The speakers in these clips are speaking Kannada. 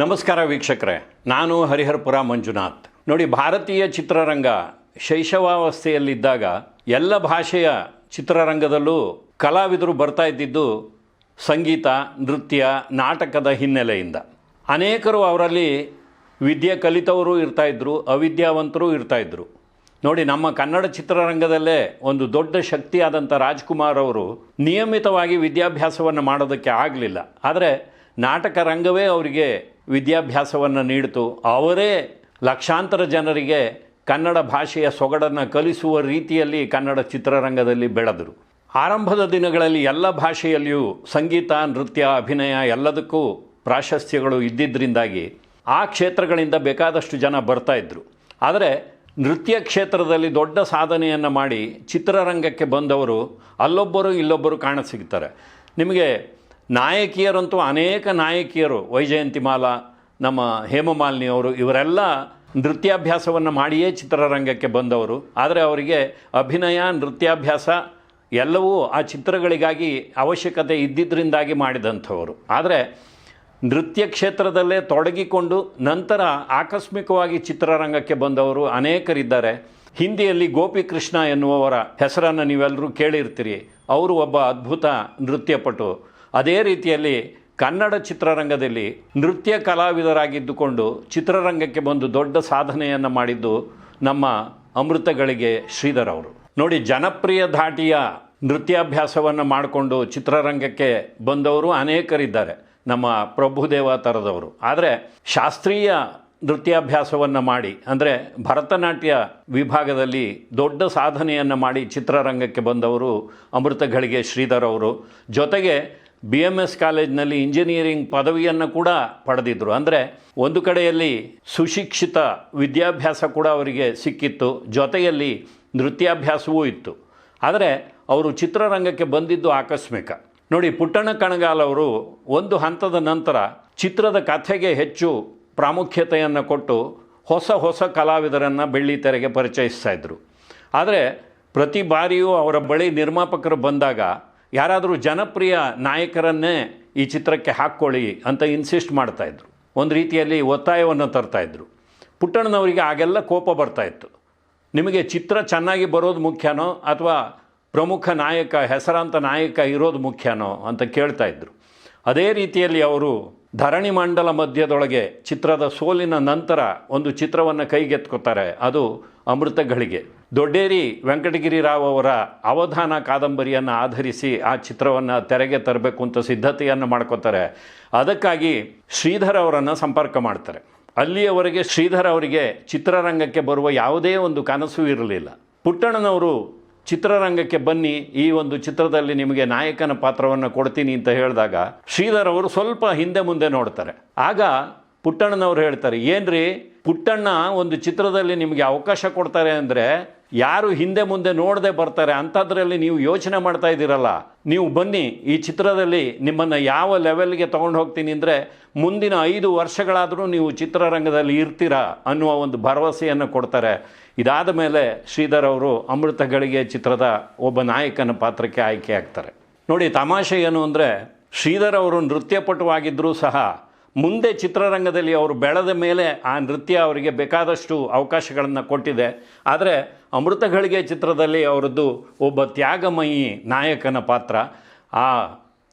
ನಮಸ್ಕಾರ ವೀಕ್ಷಕರೇ, ನಾನು ಹರಿಹರಪುರ ಮಂಜುನಾಥ್. ನೋಡಿ, ಭಾರತೀಯ ಚಿತ್ರರಂಗ ಶೈಶವಾವಸ್ಥೆಯಲ್ಲಿದ್ದಾಗ ಎಲ್ಲ ಭಾಷೆಯ ಚಿತ್ರರಂಗದಲ್ಲೂ ಕಲಾವಿದರು ಬರ್ತಾ ಇದ್ದಿದ್ದು ಸಂಗೀತ, ನೃತ್ಯ, ನಾಟಕದ ಹಿನ್ನೆಲೆಯಿಂದ. ಅನೇಕರು ಅವರಲ್ಲಿ ವಿದ್ಯೆ ಕಲಿತವರು ಇರ್ತಾಯಿದ್ರು ಅವಿದ್ಯಾವಂತರು ಇರ್ತಾಯಿದ್ರು ನೋಡಿ, ನಮ್ಮ ಕನ್ನಡ ಚಿತ್ರರಂಗದಲ್ಲೇ ಒಂದು ದೊಡ್ಡ ಶಕ್ತಿಯಾದಂಥ ರಾಜ್ಕುಮಾರ್ ಅವರು ನಿಯಮಿತವಾಗಿ ವಿದ್ಯಾಭ್ಯಾಸವನ್ನು ಮಾಡೋದಕ್ಕೆ ಆಗಲಿಲ್ಲ. ಆದರೆ ನಾಟಕ ರಂಗವೇ ಅವರಿಗೆ ವಿದ್ಯಾಭ್ಯಾಸವನ್ನು ನೀಡಿತು. ಅವರೇ ಲಕ್ಷಾಂತರ ಜನರಿಗೆ ಕನ್ನಡ ಭಾಷೆಯ ಸೊಗಡನ್ನು ಕಲಿಸುವ ರೀತಿಯಲ್ಲಿ ಕನ್ನಡ ಚಿತ್ರರಂಗದಲ್ಲಿ ಬೆಳೆದರು. ಆರಂಭದ ದಿನಗಳಲ್ಲಿ ಎಲ್ಲ ಭಾಷೆಯಲ್ಲಿಯೂ ಸಂಗೀತ, ನೃತ್ಯ, ಅಭಿನಯ ಎಲ್ಲದಕ್ಕೂ ಪ್ರಾಶಸ್ತ್ಯಗಳು ಇದ್ದಿದ್ದರಿಂದಾಗಿ ಆ ಕ್ಷೇತ್ರಗಳಿಂದ ಬೇಕಾದಷ್ಟು ಜನ ಬರ್ತಾ ಇದ್ದರು ಆದರೆ ನೃತ್ಯ ಕ್ಷೇತ್ರದಲ್ಲಿ ದೊಡ್ಡ ಸಾಧನೆಯನ್ನು ಮಾಡಿ ಚಿತ್ರರಂಗಕ್ಕೆ ಬಂದವರು ಅಲ್ಲೊಬ್ಬರು ಇಲ್ಲೊಬ್ಬರು ಕಾಣಸಿಗ್ತಾರೆ. ನಿಮಗೆ ನಾಯಕಿಯರಂತೂ ಅನೇಕ ನಾಯಕಿಯರು. ವೈಜಯಂತಿಮಾಲ ನಮ್ಮ ಹೇಮಮಾಲಿನಿ ಅವರು, ಇವರೆಲ್ಲ ನೃತ್ಯಾಭ್ಯಾಸವನ್ನು ಮಾಡಿಯೇ ಚಿತ್ರರಂಗಕ್ಕೆ ಬಂದವರು. ಆದರೆ ಅವರಿಗೆ ಅಭಿನಯ, ನೃತ್ಯಾಭ್ಯಾಸ ಎಲ್ಲವೂ ಆ ಚಿತ್ರಗಳಿಗಾಗಿ ಅವಶ್ಯಕತೆ ಇದ್ದಿದ್ದರಿಂದಾಗಿ ಮಾಡಿದಂಥವರು. ಆದರೆ ನೃತ್ಯ ಕ್ಷೇತ್ರದಲ್ಲೇ ತೊಡಗಿಕೊಂಡು ನಂತರ ಆಕಸ್ಮಿಕವಾಗಿ ಚಿತ್ರರಂಗಕ್ಕೆ ಬಂದವರು ಅನೇಕರಿದ್ದಾರೆ. ಹಿಂದಿಯಲ್ಲಿ ಗೋಪಿಕೃಷ್ಣ ಎನ್ನುವವರ ಹೆಸರನ್ನು ನೀವೆಲ್ಲರೂ ಕೇಳಿರ್ತೀರಿ. ಅವರು ಒಬ್ಬ ಅದ್ಭುತ ನೃತ್ಯಪಟು. ಅದೇ ರೀತಿಯಲ್ಲಿ ಕನ್ನಡ ಚಿತ್ರರಂಗದಲ್ಲಿ ನೃತ್ಯ ಕಲಾವಿದರಾಗಿದ್ದುಕೊಂಡು ಚಿತ್ರರಂಗಕ್ಕೆ ಬಂದು ದೊಡ್ಡ ಸಾಧನೆಯನ್ನು ಮಾಡಿದ್ದು ನಮ್ಮ ಅಮೃತಗಳಿಗೆ ಶ್ರೀಧರ್ ಅವರು. ನೋಡಿ, ಜನಪ್ರಿಯ ಧಾಟಿಯ ನೃತ್ಯಾಭ್ಯಾಸವನ್ನು ಮಾಡಿಕೊಂಡು ಚಿತ್ರರಂಗಕ್ಕೆ ಬಂದವರು ಅನೇಕರಿದ್ದಾರೆ, ನಮ್ಮ ಪ್ರಭುದೇವ ಥರದವರು. ಆದರೆ ಶಾಸ್ತ್ರೀಯ ನೃತ್ಯಾಭ್ಯಾಸವನ್ನು ಮಾಡಿ, ಅಂದರೆ ಭರತನಾಟ್ಯ ವಿಭಾಗದಲ್ಲಿ ದೊಡ್ಡ ಸಾಧನೆಯನ್ನು ಮಾಡಿ ಚಿತ್ರರಂಗಕ್ಕೆ ಬಂದವರು ಅಮೃತಗಳಿಗೆ ಶ್ರೀಧರ್ ಅವರು. ಜೊತೆಗೆ ಬಿ ಎಂ ಎಸ್ ಕಾಲೇಜ್ನಲ್ಲಿ ಇಂಜಿನಿಯರಿಂಗ್ ಪದವಿಯನ್ನು ಕೂಡ ಪಡೆದಿದ್ದರು ಅಂದರೆ ಒಂದು ಕಡೆಯಲ್ಲಿ ಸುಶಿಕ್ಷಿತ ವಿದ್ಯಾಭ್ಯಾಸ ಕೂಡ ಅವರಿಗೆ ಸಿಕ್ಕಿತ್ತು. ಜೊತೆಯಲ್ಲಿ ನೃತ್ಯಾಭ್ಯಾಸವೂ ಇತ್ತು. ಆದರೆ ಅವರು ಚಿತ್ರರಂಗಕ್ಕೆ ಬಂದಿದ್ದು ಆಕಸ್ಮಿಕ. ನೋಡಿ, ಪುಟ್ಟಣ್ಣ ಕಣಗಾಲ್ ಅವರು ಒಂದು ಹಂತದ ನಂತರ ಚಿತ್ರದ ಕಥೆಗೆ ಹೆಚ್ಚು ಪ್ರಾಮುಖ್ಯತೆಯನ್ನು ಕೊಟ್ಟು ಹೊಸ ಹೊಸ ಕಲಾವಿದರನ್ನು ಬೆಳ್ಳಿ ತೆರೆಗೆ ಪರಿಚಯಿಸ್ತಾ ಇದ್ದರು ಆದರೆ ಪ್ರತಿ ಬಾರಿಯೂ ಅವರ ಬಳಿ ನಿರ್ಮಾಪಕರು ಬಂದಾಗ ಯಾರಾದರೂ ಜನಪ್ರಿಯ ನಾಯಕರನ್ನೇ ಈ ಚಿತ್ರಕ್ಕೆ ಹಾಕ್ಕೊಳ್ಳಿ ಅಂತ ಇನ್ಸಿಸ್ಟ್ ಮಾಡ್ತಾಯಿದ್ರು ಒಂದು ರೀತಿಯಲ್ಲಿ ಒತ್ತಾಯವನ್ನು ತರ್ತಾಯಿದ್ರು ಪುಟ್ಟಣ್ಣನವರಿಗೆ ಆಗೆಲ್ಲ ಕೋಪ ಬರ್ತಾಯಿತ್ತು ನಿಮಗೆ ಚಿತ್ರ ಚೆನ್ನಾಗಿ ಬರೋದು ಮುಖ್ಯನೋ ಅಥವಾ ಪ್ರಮುಖ ನಾಯಕ, ಹೆಸರಾಂತ ನಾಯಕ ಇರೋದು ಮುಖ್ಯನೋ ಅಂತ ಕೇಳ್ತಾ ಇದ್ರು. ಅದೇ ರೀತಿಯಲ್ಲಿ ಅವರು ಧರಣಿ ಮಂಡಲ ಮಧ್ಯದೊಳಗೆ ಚಿತ್ರದ ಸೋಲಿನ ನಂತರ ಒಂದು ಚಿತ್ರವನ್ನು ಕೈಗೆತ್ಕೋತಾರೆ. ಅದು ಅಮೃತಗಳಿಗೆ. ದೊಡ್ಡೇರಿ ವೆಂಕಟಗಿರಿ ರಾವ್ ಅವರ ಅವಧಾನ ಕಾದಂಬರಿಯನ್ನು ಆಧರಿಸಿ ಆ ಚಿತ್ರವನ್ನು ತೆರೆಗೆ ತರಬೇಕು ಅಂತ ಸಿದ್ಧತೆಯನ್ನು ಮಾಡ್ಕೋತಾರೆ. ಅದಕ್ಕಾಗಿ ಶ್ರೀಧರ್ ಅವರನ್ನು ಸಂಪರ್ಕ ಮಾಡ್ತಾರೆ. ಅಲ್ಲಿಯವರೆಗೆ ಶ್ರೀಧರ್ ಅವರಿಗೆ ಚಿತ್ರರಂಗಕ್ಕೆ ಬರುವ ಯಾವುದೇ ಒಂದು ಕನಸು ಇರಲಿಲ್ಲ. ಪುಟ್ಟಣ್ಣನವರು ಚಿತ್ರರಂಗಕ್ಕೆ ಬನ್ನಿ, ಈ ಒಂದು ಚಿತ್ರದಲ್ಲಿ ನಿಮಗೆ ನಾಯಕನ ಪಾತ್ರವನ್ನು ಕೊಡ್ತೀನಿ ಅಂತ ಹೇಳಿದಾಗ ಶ್ರೀಧರ್ ಅವರು ಸ್ವಲ್ಪ ಹಿಂದೆ ಮುಂದೆ ನೋಡ್ತಾರೆ. ಆಗ ಪುಟ್ಟಣ್ಣನವರು ಹೇಳ್ತಾರೆ, ಏನ್ರಿ ಪುಟ್ಟಣ್ಣ ಒಂದು ಚಿತ್ರದಲ್ಲಿ ನಿಮಗೆ ಅವಕಾಶ ಕೊಡ್ತಾರೆ ಅಂದರೆ ಯಾರು ಹಿಂದೆ ಮುಂದೆ ನೋಡದೆ ಬರ್ತಾರೆ, ಅಂಥದ್ರಲ್ಲಿ ನೀವು ಯೋಚನೆ ಮಾಡ್ತಾ ಇದ್ದೀರಲ್ಲ. ನೀವು ಬನ್ನಿ ಈ ಚಿತ್ರದಲ್ಲಿ ನಿಮ್ಮನ್ನು ಯಾವ ಲೆವೆಲ್ಗೆ ತೊಗೊಂಡು ಹೋಗ್ತೀನಿ ಅಂದರೆ ಮುಂದಿನ ಐದು ವರ್ಷಗಳಾದರೂ ನೀವು ಚಿತ್ರರಂಗದಲ್ಲಿ ಇರ್ತೀರಾ ಅನ್ನುವ ಒಂದು ಭರವಸೆಯನ್ನು ಕೊಡ್ತಾರೆ. ಇದಾದ ಮೇಲೆ ಶ್ರೀಧರ್ ಅವರು ಅಮೃತ ಗಳಿಗೆ ಚಿತ್ರದ ಒಬ್ಬ ನಾಯಕನ ಪಾತ್ರಕ್ಕೆ ಆಯ್ಕೆ ಆಗ್ತಾರೆ. ನೋಡಿ, ತಮಾಷೆ ಏನು ಅಂದರೆ ಶ್ರೀಧರ್ ಅವರು ನೃತ್ಯಪಟುವಾಗಿದ್ದರೂ ಸಹ ಮುಂದೆ ಚಿತ್ರರಂಗದಲ್ಲಿ ಅವರು ಬೆಳೆದ ಮೇಲೆ ಆ ನೃತ್ಯ ಅವರಿಗೆ ಬೇಕಾದಷ್ಟು ಅವಕಾಶಗಳನ್ನು ಕೊಟ್ಟಿದೆ. ಆದರೆ ಅಮೃತಗಳಿಗೆ ಚಿತ್ರದಲ್ಲಿ ಅವರದ್ದು ಒಬ್ಬ ತ್ಯಾಗಮಯಿ ನಾಯಕನ ಪಾತ್ರ. ಆ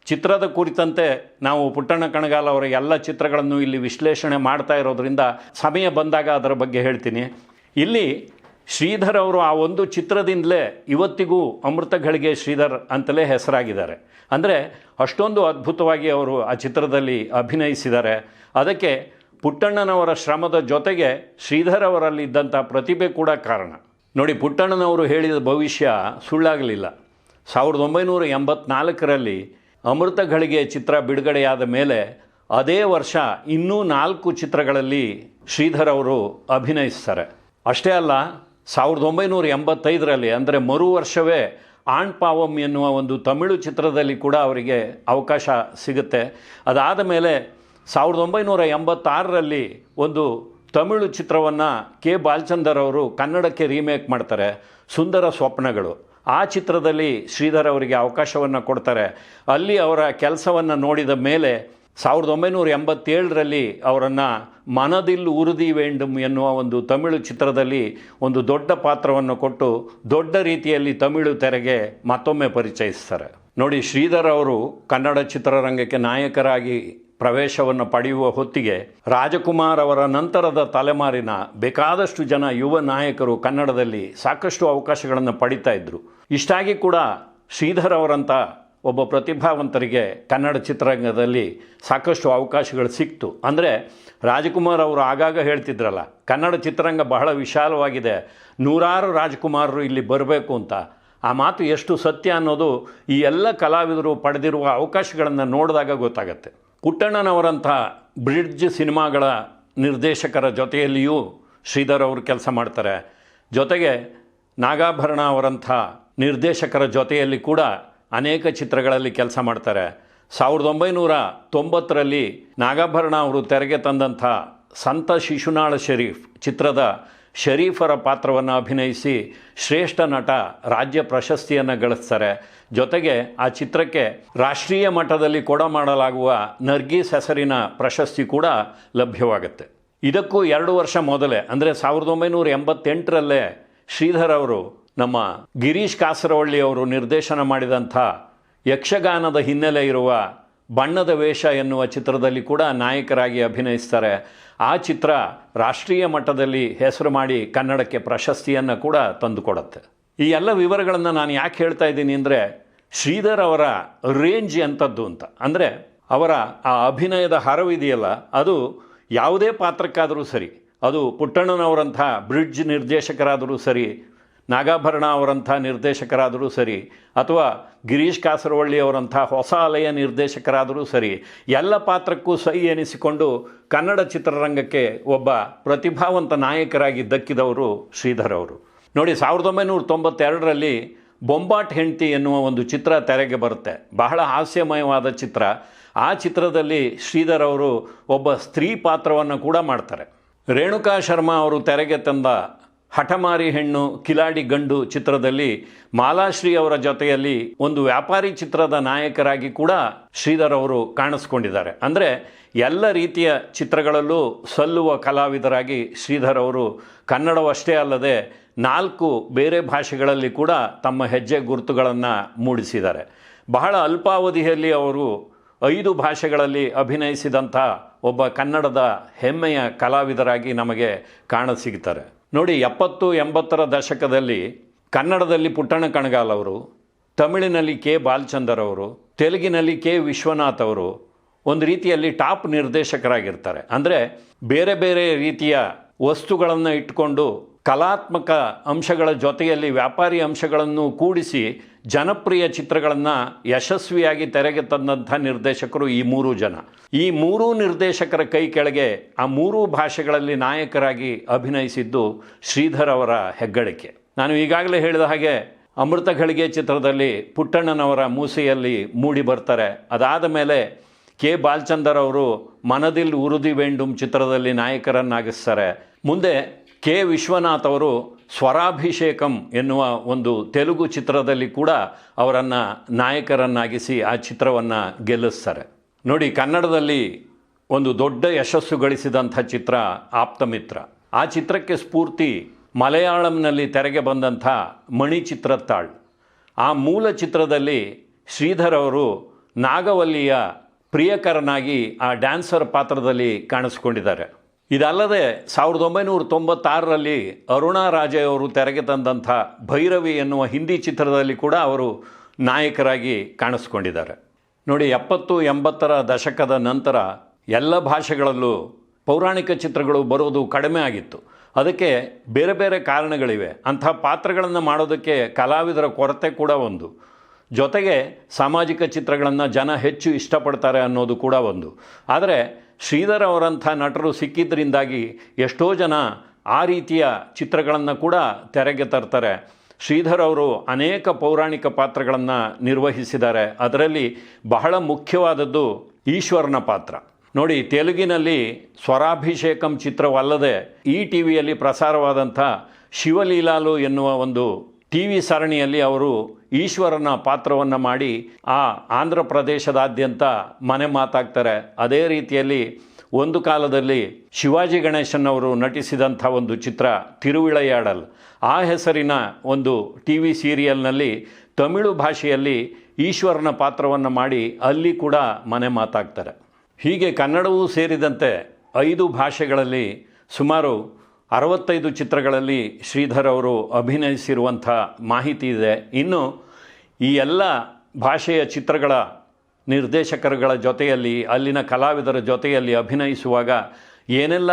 ಚಿತ್ರದ ಕುರಿತಂತೆ ನಾವು ಪುಟ್ಟಣ್ಣ ಕಣಗಾಲ್ ಅವರ ಎಲ್ಲ ಚಿತ್ರಗಳನ್ನು ಇಲ್ಲಿ ವಿಶ್ಲೇಷಣೆ ಮಾಡ್ತಾ ಇರೋದ್ರಿಂದ ಸಮಯ ಬಂದಾಗ ಅದರ ಬಗ್ಗೆ ಹೇಳ್ತೀನಿ. ಇಲ್ಲಿ ಶ್ರೀಧರ್ ಅವರು ಆ ಒಂದು ಚಿತ್ರದಿಂದಲೇ ಇವತ್ತಿಗೂ ಅಮೃತಗಳಿಗೆ ಶ್ರೀಧರ್ ಅಂತಲೇ ಹೆಸರಾಗಿದ್ದಾರೆ. ಅಂದರೆ ಅಷ್ಟೊಂದು ಅದ್ಭುತವಾಗಿ ಅವರು ಆ ಚಿತ್ರದಲ್ಲಿ ಅಭಿನಯಿಸಿದ್ದಾರೆ. ಅದಕ್ಕೆ ಪುಟ್ಟಣ್ಣನವರ ಶ್ರಮದ ಜೊತೆಗೆ ಶ್ರೀಧರ್ ಅವರಲ್ಲಿದ್ದಂಥ ಪ್ರತಿಭೆ ಕೂಡ ಕಾರಣ. ನೋಡಿ, ಪುಟ್ಟಣ್ಣನವರು ಹೇಳಿದ ಭವಿಷ್ಯ ಸುಳ್ಳಾಗಲಿಲ್ಲ. ಸಾವಿರದ ಒಂಬೈನೂರ ಎಂಬತ್ನಾಲ್ಕರಲ್ಲಿ ಅಮೃತಗಳಿಗೆ ಚಿತ್ರ ಬಿಡುಗಡೆಯಾದ ಮೇಲೆ ಅದೇ ವರ್ಷ ಇನ್ನೂ ನಾಲ್ಕು ಚಿತ್ರಗಳಲ್ಲಿ ಶ್ರೀಧರ್ ಅವರು ಅಭಿನಯಿಸ್ತಾರೆ. ಅಷ್ಟೇ ಅಲ್ಲ ಸಾವಿರದ ಒಂಬೈನೂರ ಎಂಬತ್ತೈದರಲ್ಲಿ, ಅಂದರೆ ಮರು ವರ್ಷವೇ ಆಣ್ ಪಾವಮ್ ಎನ್ನುವ ಒಂದು ತಮಿಳು ಚಿತ್ರದಲ್ಲಿ ಕೂಡ ಅವರಿಗೆ ಅವಕಾಶ ಸಿಗುತ್ತೆ. ಅದಾದ ಮೇಲೆ ಸಾವಿರದ ಒಂಬೈನೂರ ಎಂಬತ್ತಾರರಲ್ಲಿ ಒಂದು ತಮಿಳು ಚಿತ್ರವನ್ನು ಕೆ ಬಾಲಚಂದರ್ ಅವರು ಕನ್ನಡಕ್ಕೆ ರೀಮೇಕ್ ಮಾಡ್ತಾರೆ, ಸುಂದರ ಸ್ವಪ್ನಗಳು. ಆ ಚಿತ್ರದಲ್ಲಿ ಶ್ರೀಧರ್ ಅವರಿಗೆ ಅವಕಾಶವನ್ನು ಕೊಡ್ತಾರೆ. ಅಲ್ಲಿ ಅವರ ಕೆಲಸವನ್ನು ನೋಡಿದ ಮೇಲೆ ಸಾವಿರದ ಒಂಬೈನೂರ ಎಂಬತ್ತೇಳರಲ್ಲಿ ಅವರನ್ನು ಮನದಿಲ್ ಉರುದಿ ವೇಂಡಮ್ ಎನ್ನುವ ಒಂದು ತಮಿಳು ಚಿತ್ರದಲ್ಲಿ ಒಂದು ದೊಡ್ಡ ಪಾತ್ರವನ್ನು ಕೊಟ್ಟು ದೊಡ್ಡ ರೀತಿಯಲ್ಲಿ ತಮಿಳು ತೆರೆಗೆ ಮತ್ತೊಮ್ಮೆ ಪರಿಚಯಿಸ್ತಾರೆ. ನೋಡಿ, ಶ್ರೀಧರ್ ಅವರು ಕನ್ನಡ ಚಿತ್ರರಂಗಕ್ಕೆ ನಾಯಕರಾಗಿ ಪ್ರವೇಶವನ್ನು ಪಡೆಯುವ ಹೊತ್ತಿಗೆ ರಾಜಕುಮಾರ್ ಅವರ ನಂತರದ ತಲೆಮಾರಿನ ಬೇಕಾದಷ್ಟು ಜನ ಯುವ ನಾಯಕರು ಕನ್ನಡದಲ್ಲಿ ಸಾಕಷ್ಟು ಅವಕಾಶಗಳನ್ನು ಪಡಿತಾ ಇದ್ದರು ಇಷ್ಟಾಗಿ ಕೂಡ ಶ್ರೀಧರ್ ಅವರಂಥ ಒಬ್ಬ ಪ್ರತಿಭಾವಂತರಿಗೆ ಕನ್ನಡ ಚಿತ್ರರಂಗದಲ್ಲಿ ಸಾಕಷ್ಟು ಅವಕಾಶಗಳು ಸಿಕ್ತು. ಅಂದರೆ ರಾಜಕುಮಾರ್ ಅವರು ಆಗಾಗ ಹೇಳ್ತಿದ್ರಲ್ಲ, ಕನ್ನಡ ಚಿತ್ರರಂಗ ಬಹಳ ವಿಶಾಲವಾಗಿದೆ, ನೂರಾರು ರಾಜಕುಮಾರರು ಇಲ್ಲಿ ಬರಬೇಕು ಅಂತ. ಆ ಮಾತು ಎಷ್ಟು ಸತ್ಯ ಅನ್ನೋದು ಈ ಎಲ್ಲ ಕಲಾವಿದರು ಪಡೆದಿರುವ ಅವಕಾಶಗಳನ್ನು ನೋಡಿದಾಗ ಗೊತ್ತಾಗತ್ತೆ. ಪುಟ್ಟಣ್ಣನವರಂಥ ಬ್ರಿಡ್ಜ್ ಸಿನಿಮಾಗಳ ನಿರ್ದೇಶಕರ ಜೊತೆಯಲ್ಲಿಯೂ ಶ್ರೀಧರ್ ಅವರು ಕೆಲಸ ಮಾಡ್ತಾರೆ. ಜೊತೆಗೆ ನಾಗಾಭರಣ ಅವರಂಥ ನಿರ್ದೇಶಕರ ಜೊತೆಯಲ್ಲಿ ಕೂಡ ಅನೇಕ ಚಿತ್ರಗಳಲ್ಲಿ ಕೆಲಸ ಮಾಡ್ತಾರೆ. ಸಾವಿರದ ಒಂಬೈನೂರ ತೊಂಬತ್ತರಲ್ಲಿ ನಾಗಾಭರಣ ಅವರು ತೆರೆಗೆ ತಂದಂಥ ಸಂತ ಶಿಶುನಾಳ ಶರೀಫ್ ಚಿತ್ರದ ಶರೀಫರ ಪಾತ್ರವನ್ನು ಅಭಿನಯಿಸಿ ಶ್ರೇಷ್ಠ ನಟ, ರಾಜ್ಯ ಪ್ರಶಸ್ತಿಯನ್ನು ಗಳಿಸ್ತಾರೆ. ಜೊತೆಗೆ ಆ ಚಿತ್ರಕ್ಕೆ ರಾಷ್ಟ್ರೀಯ ಮಟ್ಟದಲ್ಲಿ ಕೊಡ ಮಾಡಲಾಗುವ ನರ್ಗೀಸ್ ಹೆಸರಿನ ಪ್ರಶಸ್ತಿ ಕೂಡ ಲಭ್ಯವಾಗುತ್ತೆ. ಇದಕ್ಕೂ ಎರಡು ವರ್ಷ ಮೊದಲೇ, ಅಂದರೆ ಸಾವಿರದ ಒಂಬೈನೂರ ಎಂಬತ್ತೆಂಟರಲ್ಲೇ ಶ್ರೀಧರ್ ಅವರು ನಮ್ಮ ಗಿರೀಶ್ ಕಾಸರವಳ್ಳಿ ಅವರು ನಿರ್ದೇಶನ ಮಾಡಿದಂಥ ಯಕ್ಷಗಾನದ ಹಿನ್ನೆಲೆ ಇರುವ ಬಣ್ಣದ ವೇಷ ಎನ್ನುವ ಚಿತ್ರದಲ್ಲಿ ಕೂಡ ನಾಯಕರಾಗಿ ಅಭಿನಯಿಸ್ತಾರೆ. ಆ ಚಿತ್ರ ರಾಷ್ಟ್ರೀಯ ಮಟ್ಟದಲ್ಲಿ ಹೆಸರು ಮಾಡಿ ಕನ್ನಡಕ್ಕೆ ಪ್ರಶಸ್ತಿಯನ್ನು ಕೂಡ ತಂದುಕೊಡುತ್ತೆ. ಈ ಎಲ್ಲ ವಿವರಗಳನ್ನು ನಾನು ಯಾಕೆ ಹೇಳ್ತಾ ಇದ್ದೀನಿ ಅಂದರೆ ಶ್ರೀಧರ್ ಅವರ ರೇಂಜ್ ಎಂಥದ್ದು ಅಂತ. ಅಂದರೆ ಅವರ ಆ ಅಭಿನಯದ ಹರವಿದೆಯಲ್ಲ, ಅದು ಯಾವುದೇ ಪಾತ್ರಕ್ಕಾದರೂ ಸರಿ, ಅದು ಪುಟ್ಟಣ್ಣನವರಂಥ ಬ್ರಿಡ್ಜ್ ನಿರ್ದೇಶಕರಾದರೂ ಸರಿ ನಾಗಾಭರಣ ಅವರಂಥ ನಿರ್ದೇಶಕರಾದರೂ ಸರಿ, ಅಥವಾ ಗಿರೀಶ್ ಕಾಸರವಳ್ಳಿ ಅವರಂಥ ಹೊಸ ಅಲೆಯ ನಿರ್ದೇಶಕರಾದರೂ ಸರಿ, ಎಲ್ಲ ಪಾತ್ರಕ್ಕೂ ಸೈ ಎನಿಸಿಕೊಂಡು ಕನ್ನಡ ಚಿತ್ರರಂಗಕ್ಕೆ ಒಬ್ಬ ಪ್ರತಿಭಾವಂತ ನಾಯಕರಾಗಿ ದಕ್ಕಿದವರು ಶ್ರೀಧರ್ ಅವರು. ನೋಡಿ, ಸಾವಿರದ ಒಂಬೈನೂರ ತೊಂಬತ್ತೆರಡರಲ್ಲಿ ಬೊಂಬಾಟ್ ಹೆಂಡ್ತಿ ಎನ್ನುವ ಒಂದು ಚಿತ್ರ ತೆರೆಗೆ ಬರುತ್ತೆ. ಬಹಳ ಹಾಸ್ಯಮಯವಾದ ಚಿತ್ರ. ಆ ಚಿತ್ರದಲ್ಲಿ ಶ್ರೀಧರ್ ಅವರು ಒಬ್ಬ ಸ್ತ್ರೀ ಪಾತ್ರವನ್ನು ಕೂಡ ಮಾಡ್ತಾರೆ. ರೇಣುಕಾ ಶರ್ಮಾ ಅವರು ತೆರೆಗೆ ತಂದ ಹಠಮಾರಿ ಹೆಣ್ಣು ಕಿಲಾಡಿ ಗಂಡು ಚಿತ್ರದಲ್ಲಿ ಮಾಲಾಶ್ರೀ ಅವರ ಜೊತೆಯಲ್ಲಿ ಒಂದು ವ್ಯಾಪಾರಿ ಚಿತ್ರದ ನಾಯಕರಾಗಿ ಕೂಡ ಶ್ರೀಧರ್ ಅವರು ಕಾಣಿಸ್ಕೊಂಡಿದ್ದಾರೆ. ಅಂದರೆ ಎಲ್ಲ ರೀತಿಯ ಚಿತ್ರಗಳಲ್ಲೂ ಸಲ್ಲುವ ಕಲಾವಿದರಾಗಿ ಶ್ರೀಧರ್ ಅವರು ಕನ್ನಡವಷ್ಟೇ ಅಲ್ಲದೆ ನಾಲ್ಕು ಬೇರೆ ಭಾಷೆಗಳಲ್ಲಿ ಕೂಡ ತಮ್ಮ ಹೆಜ್ಜೆ ಗುರುತುಗಳನ್ನು ಮೂಡಿಸಿದ್ದಾರೆ. ಬಹಳ ಅಲ್ಪಾವಧಿಯಲ್ಲಿ ಅವರು ಐದು ಭಾಷೆಗಳಲ್ಲಿ ಅಭಿನಯಿಸಿದಂಥ ಒಬ್ಬ ಕನ್ನಡದ ಹೆಮ್ಮೆಯ ಕಲಾವಿದರಾಗಿ ನಮಗೆ ಕಾಣಸಿಗ್ತಾರೆ ನೋಡಿ, ಎಪ್ಪತ್ತು ಎಂಬತ್ತರ ದಶಕದಲ್ಲಿ ಕನ್ನಡದಲ್ಲಿ ಪುಟ್ಟಣ ಕಣಗಾಲ್ ಅವರು, ತಮಿಳಿನಲ್ಲಿ ಕೆ ಬಾಲಚಂದರ್ ಅವರು, ತೆಲುಗಿನಲ್ಲಿ ಕೆ ವಿಶ್ವನಾಥ್ ಅವರು ಒಂದು ರೀತಿಯಲ್ಲಿ ಟಾಪ್ ನಿರ್ದೇಶಕರಾಗಿರ್ತಾರೆ. ಅಂದರೆ ಬೇರೆ ಬೇರೆ ರೀತಿಯ ವಸ್ತುಗಳನ್ನು ಇಟ್ಕೊಂಡು ಕಲಾತ್ಮಕ ಅಂಶಗಳ ಜೊತೆಯಲ್ಲಿ ವ್ಯಾಪಾರಿ ಅಂಶಗಳನ್ನು ಕೂಡಿಸಿ ಜನಪ್ರಿಯ ಚಿತ್ರಗಳನ್ನು ಯಶಸ್ವಿಯಾಗಿ ತೆರೆಗೆ ತಂದಂಥ ನಿರ್ದೇಶಕರು ಈ ಮೂರು ಜನ. ಈ ಮೂರೂ ನಿರ್ದೇಶಕರ ಕೈ ಕೆಳಗೆ ಆ ಮೂರೂ ಭಾಷೆಗಳಲ್ಲಿ ನಾಯಕರಾಗಿ ಅಭಿನಯಿಸಿದ್ದು ಶ್ರೀಧರ್ ಅವರ ಹೆಗ್ಗಳಿಕೆ. ನಾನು ಈಗಾಗಲೇ ಹೇಳಿದ ಹಾಗೆ ಅಮೃತ ಘಳಿಗೆ ಚಿತ್ರದಲ್ಲಿ ಪುಟ್ಟಣ್ಣನವರ ಮೂಸೆಯಲ್ಲಿ ಮೂಡಿ ಬರ್ತಾರೆ. ಅದಾದ ಮೇಲೆ ಕೆ. ಬಾಲ್ಚಂದರ್ ಅವರು ಮನದಿಲ್ ಉರುದಿ ವೇಂಡುಮ್ ಚಿತ್ರದಲ್ಲಿ ನಾಯಕರನ್ನಾಗಿಸ್ತಾರೆ. ಮುಂದೆ ಕೆ ವಿಶ್ವನಾಥ್ ಅವರು ಸ್ವರಾಭಿಷೇಕಂ ಎನ್ನುವ ಒಂದು ತೆಲುಗು ಚಿತ್ರದಲ್ಲಿ ಕೂಡ ಅವರನ್ನು ನಾಯಕರನ್ನಾಗಿಸಿ ಆ ಚಿತ್ರವನ್ನು ಗೆಲ್ಲಿಸ್ತಾರೆ. ನೋಡಿ, ಕನ್ನಡದಲ್ಲಿ ಒಂದು ದೊಡ್ಡ ಯಶಸ್ಸು ಗಳಿಸಿದಂಥ ಚಿತ್ರ ಆಪ್ತಮಿತ್ರ. ಆ ಚಿತ್ರಕ್ಕೆ ಸ್ಫೂರ್ತಿ ಮಲಯಾಳಂನಲ್ಲಿ ತೆರೆಗೆ ಬಂದಂಥ ಮಣಿ ಚಿತ್ರತ್ತಾಳ್. ಆ ಮೂಲ ಚಿತ್ರದಲ್ಲಿ ಶ್ರೀಧರ್ ಅವರು ನಾಗವಲ್ಲಿಯ ಪ್ರಿಯಕರನಾಗಿ ಆ ಡ್ಯಾನ್ಸರ್ ಪಾತ್ರದಲ್ಲಿ ಕಾಣಿಸ್ಕೊಂಡಿದ್ದಾರೆ. ಇದಲ್ಲದೆ ಸಾವಿರದ ಒಂಬೈನೂರ ತೊಂಬತ್ತಾರರಲ್ಲಿ ಅರುಣಾ ರಾಜೆ ಅವರು ತೆರೆಗೆ ತಂದಂಥ ಭೈರವಿ ಎನ್ನುವ ಹಿಂದಿ ಚಿತ್ರದಲ್ಲಿ ಕೂಡ ಅವರು ನಾಯಕರಾಗಿ ಕಾಣಿಸ್ಕೊಂಡಿದ್ದಾರೆ. ನೋಡಿ, ಎಪ್ಪತ್ತು ಎಂಬತ್ತರ ದಶಕದ ನಂತರ ಎಲ್ಲ ಭಾಷೆಗಳಲ್ಲೂ ಪೌರಾಣಿಕ ಚಿತ್ರಗಳು ಬರೋದು ಕಡಿಮೆ ಆಗಿತ್ತು. ಅದಕ್ಕೆ ಬೇರೆ ಬೇರೆ ಕಾರಣಗಳಿವೆ. ಅಂಥ ಪಾತ್ರಗಳನ್ನು ಮಾಡೋದಕ್ಕೆ ಕಲಾವಿದರ ಕೊರತೆ ಕೂಡ ಒಂದು. ಜೊತೆಗೆ ಸಾಮಾಜಿಕ ಚಿತ್ರಗಳನ್ನು ಜನ ಹೆಚ್ಚು ಇಷ್ಟಪಡ್ತಾರೆ ಅನ್ನೋದು ಕೂಡ ಒಂದು. ಆದರೆ ಶ್ರೀಧರ್ ಅವರಂಥ ನಟರು ಸಿಕ್ಕಿದ್ದರಿಂದಾಗಿ ಎಷ್ಟೋ ಜನ ಆ ರೀತಿಯ ಚಿತ್ರಗಳನ್ನು ಕೂಡ ತೆರೆಗೆ ತರ್ತಾರೆ. ಶ್ರೀಧರ್ ಅವರು ಅನೇಕ ಪೌರಾಣಿಕ ಪಾತ್ರಗಳನ್ನು ನಿರ್ವಹಿಸಿದ್ದಾರೆ. ಅದರಲ್ಲಿ ಬಹಳ ಮುಖ್ಯವಾದದ್ದು ಈಶ್ವರನ ಪಾತ್ರ. ನೋಡಿ, ತೆಲುಗಿನಲ್ಲಿ ಸ್ವರಾಭಿಷೇಕಂ ಚಿತ್ರವಲ್ಲದೆ ಈ ಟಿ ವಿಯಲ್ಲಿ ಪ್ರಸಾರವಾದಂಥ ಶಿವಲೀಲಾಲು ಎನ್ನುವ ಒಂದು ಟಿ ವಿ ಸರಣಿಯಲ್ಲಿ ಅವರು ಈಶ್ವರನ ಪಾತ್ರವನ್ನು ಮಾಡಿ ಆ ಆಂಧ್ರ ಪ್ರದೇಶದಾದ್ಯಂತ ಮನೆ ಮಾತಾಗ್ತಾರೆ. ಅದೇ ರೀತಿಯಲ್ಲಿ ಒಂದು ಕಾಲದಲ್ಲಿ ಶಿವಾಜಿ ಗಣೇಶನ್ ಅವರು ನಟಿಸಿದಂಥ ಒಂದು ಚಿತ್ರ ತಿರುವಿಳೆಯಾಡಲ್. ಆ ಹೆಸರಿನ ಒಂದು ಟಿ ವಿ ಸೀರಿಯಲ್ನಲ್ಲಿ ತಮಿಳು ಭಾಷೆಯಲ್ಲಿ ಈಶ್ವರನ ಪಾತ್ರವನ್ನು ಮಾಡಿ ಅಲ್ಲಿ ಕೂಡ ಮನೆ ಮಾತಾಗ್ತಾರೆ. ಹೀಗೆ ಕನ್ನಡವೂ ಸೇರಿದಂತೆ ಐದು ಭಾಷೆಗಳಲ್ಲಿ ಸುಮಾರು ಅರವತ್ತೈದು ಚಿತ್ರಗಳಲ್ಲಿ ಶ್ರೀಧರ್ ಅವರು ಅಭಿನಯಿಸಿರುವಂಥ ಮಾಹಿತಿ ಇದೆ. ಇನ್ನು ಈ ಎಲ್ಲ ಭಾಷೆಯ ಚಿತ್ರಗಳ ನಿರ್ದೇಶಕರುಗಳ ಜೊತೆಯಲ್ಲಿ, ಅಲ್ಲಿನ ಕಲಾವಿದರ ಜೊತೆಯಲ್ಲಿ ಅಭಿನಯಿಸುವಾಗ ಏನೆಲ್ಲ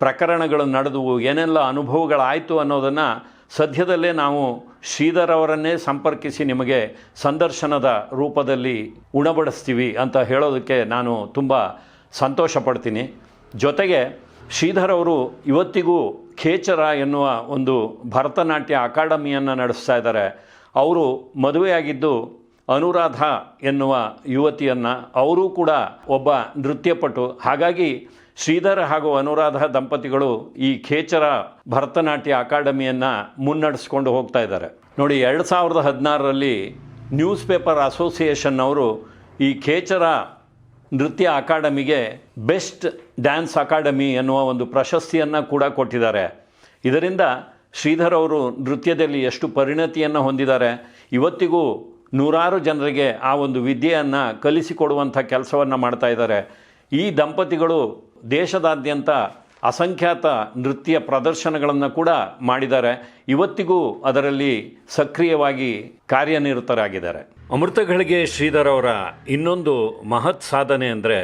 ಪ್ರಕರಣಗಳು ನಡೆದವು, ಏನೆಲ್ಲ ಅನುಭವಗಳಾಯಿತು ಅನ್ನೋದನ್ನು ಸದ್ಯದಲ್ಲೇ ನಾವು ಶ್ರೀಧರ್ ಅವರನ್ನೇ ಸಂಪರ್ಕಿಸಿ ನಿಮಗೆ ಸಂದರ್ಶನದ ರೂಪದಲ್ಲಿ ಉಣಬಡಿಸ್ತೀವಿ ಅಂತ ಹೇಳೋದಕ್ಕೆ ನಾನು ತುಂಬ ಸಂತೋಷ ಪಡ್ತೀನಿ ಜೊತೆಗೆ ಶ್ರೀಧರ್ ಅವರು ಇವತ್ತಿಗೂ ಖೇಚರ ಎನ್ನುವ ಒಂದು ಭರತನಾಟ್ಯ ಅಕಾಡೆಮಿಯನ್ನು ನಡೆಸ್ತಾ ಇದ್ದಾರೆ. ಅವರು ಮದುವೆಯಾಗಿದ್ದು ಅನುರಾಧ ಎನ್ನುವ ಯುವತಿಯನ್ನು ಅವರೂ ಕೂಡ ಒಬ್ಬ ನೃತ್ಯಪಟು. ಹಾಗಾಗಿ ಶ್ರೀಧರ್ ಹಾಗೂ ಅನುರಾಧ ದಂಪತಿಗಳು ಈ ಖೇಚರ ಭರತನಾಟ್ಯ ಅಕಾಡೆಮಿಯನ್ನು ಮುನ್ನಡೆಸ್ಕೊಂಡು ಹೋಗ್ತಾ ಇದ್ದಾರೆ. ನೋಡಿ, ಎರಡು ಸಾವಿರದ ಹದಿನಾರರಲ್ಲಿ ನ್ಯೂಸ್ ಪೇಪರ್ ಅಸೋಸಿಯೇಷನ್ ಅವರು ಈ ಖೇಚರ ನೃತ್ಯ ಅಕಾಡೆಮಿಗೆ ಬೆಸ್ಟ್ ಡ್ಯಾನ್ಸ್ ಅಕಾಡೆಮಿ ಎನ್ನುವ ಒಂದು ಪ್ರಶಸ್ತಿಯನ್ನು ಕೂಡ ಕೊಟ್ಟಿದ್ದಾರೆ. ಇದರಿಂದ ಶ್ರೀಧರ್ ಅವರು ನೃತ್ಯದಲ್ಲಿ ಎಷ್ಟು ಪರಿಣತಿಯನ್ನು ಹೊಂದಿದ್ದಾರೆ. ಇವತ್ತಿಗೂ ನೂರಾರು ಜನರಿಗೆ ಆ ಒಂದು ವಿದ್ಯೆಯನ್ನು ಕಲಿಸಿಕೊಡುವಂಥ ಕೆಲಸವನ್ನು ಮಾಡ್ತಾ ಇದ್ದಾರೆ. ಈ ದಂಪತಿಗಳು ದೇಶದಾದ್ಯಂತ ಅಸಂಖ್ಯಾತ ನೃತ್ಯ ಪ್ರದರ್ಶನಗಳನ್ನು ಕೂಡ ಮಾಡಿದ್ದಾರೆ. ಇವತ್ತಿಗೂ ಅದರಲ್ಲಿ ಸಕ್ರಿಯವಾಗಿ ಕಾರ್ಯನಿರತರಾಗಿದ್ದಾರೆ. ಅಮೃತಗಳಿಗೆ ಶ್ರೀಧರ್ ಅವರ ಇನ್ನೊಂದು ಮಹತ್ ಸಾಧನೆ ಅಂದರೆ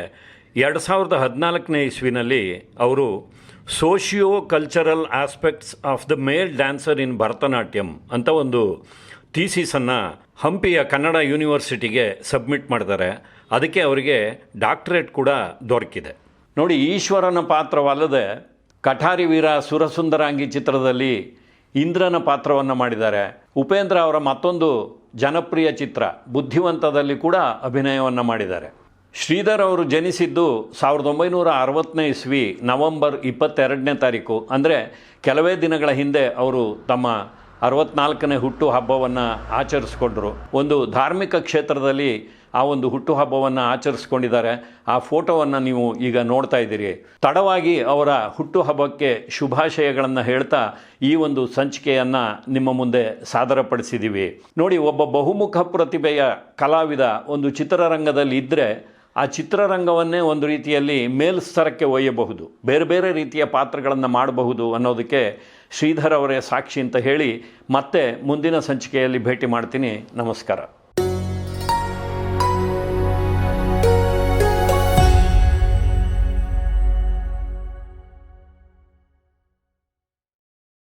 ಎರಡು ಸಾವಿರದ ಹದಿನಾಲ್ಕನೇ ಇಸ್ವಿನಲ್ಲಿ ಅವರು socio cultural aspects of the male dancer in Bharatanatyam ಅಂತ ಒಂದು ಥೀಸಿಸನ್ನು ಹಂಪಿಯ ಕನ್ನಡ ಯೂನಿವರ್ಸಿಟಿಗೆ ಸಬ್ಮಿಟ್ ಮಾಡಿದ್ದಾರೆ. ಅದಕ್ಕೆ ಅವರಿಗೆ ಡಾಕ್ಟರೇಟ್ ಕೂಡ ದೊರಕಿದೆ. ನೋಡಿ, ಈಶ್ವರನ ಪಾತ್ರವಲ್ಲದೆ ಕಠಾರಿ ವೀರ ಸುರಸುಂದರಾಂಗಿ ಚಿತ್ರದಲ್ಲಿ ಇಂದ್ರನ ಪಾತ್ರವನ್ನು ಮಾಡಿದ್ದಾರೆ. ಉಪೇಂದ್ರ ಅವರ ಮತ್ತೊಂದು ಜನಪ್ರಿಯ ಚಿತ್ರ, ಬುದ್ಧಿವಂತದಲ್ಲಿ ಕೂಡ ಅಭಿನಯವನ್ನು ಮಾಡಿದ್ದಾರೆ. ಶ್ರೀಧರ್ ಅವರು ಜನಿಸಿದ್ದು ಸಾವಿರದ ಒಂಬೈನೂರ ಅರವತ್ತನೇ ಇಸ್ವಿ ನವೆಂಬರ್ ಇಪ್ಪತ್ತೆರಡನೇ ತಾರೀಕು. ಅಂದರೆ ಕೆಲವೇ ದಿನಗಳ ಹಿಂದೆ ಅವರು ತಮ್ಮ ಅರವತ್ನಾಲ್ಕನೇ ಹುಟ್ಟು ಹಬ್ಬವನ್ನು ಆಚರಿಸ್ಕೊಂಡ್ರು. ಒಂದು ಧಾರ್ಮಿಕ ಕ್ಷೇತ್ರದಲ್ಲಿ ಆ ಒಂದು ಹುಟ್ಟುಹಬ್ಬವನ್ನು ಆಚರಿಸ್ಕೊಂಡಿದ್ದಾರೆ. ಆ ಫೋಟೋವನ್ನು ನೀವು ಈಗ ನೋಡ್ತಾ ಇದ್ದೀರಿ. ತಡವಾಗಿ ಅವರ ಹುಟ್ಟುಹಬ್ಬಕ್ಕೆ ಶುಭಾಶಯಗಳನ್ನು ಹೇಳ್ತಾ ಈ ಒಂದು ಸಂಚಿಕೆಯನ್ನು ನಿಮ್ಮ ಮುಂದೆ ಸಾದರಪಡಿಸಿದ್ದೀವಿ. ನೋಡಿ, ಒಬ್ಬ ಬಹುಮುಖ ಪ್ರತಿಭೆಯ ಕಲಾವಿದ ಒಂದು ಚಿತ್ರರಂಗದಲ್ಲಿ ಇದ್ದರೆ ಆ ಚಿತ್ರರಂಗವನ್ನೇ ಒಂದು ರೀತಿಯಲ್ಲಿ ಮೇಲ್ಸ್ತರಕ್ಕೆ ಒಯ್ಯಬಹುದು. ಬೇರೆ ಬೇರೆ ರೀತಿಯ ಪಾತ್ರಗಳನ್ನು ಮಾಡಬಹುದು ಅನ್ನೋದಕ್ಕೆ ಶ್ರೀಧರ್ ಅವರೇ ಸಾಕ್ಷಿ ಅಂತ ಹೇಳಿ ಮತ್ತೆ ಮುಂದಿನ ಸಂಚಿಕೆಯಲ್ಲಿ ಭೇಟಿ ಮಾಡ್ತೀನಿ. ನಮಸ್ಕಾರ.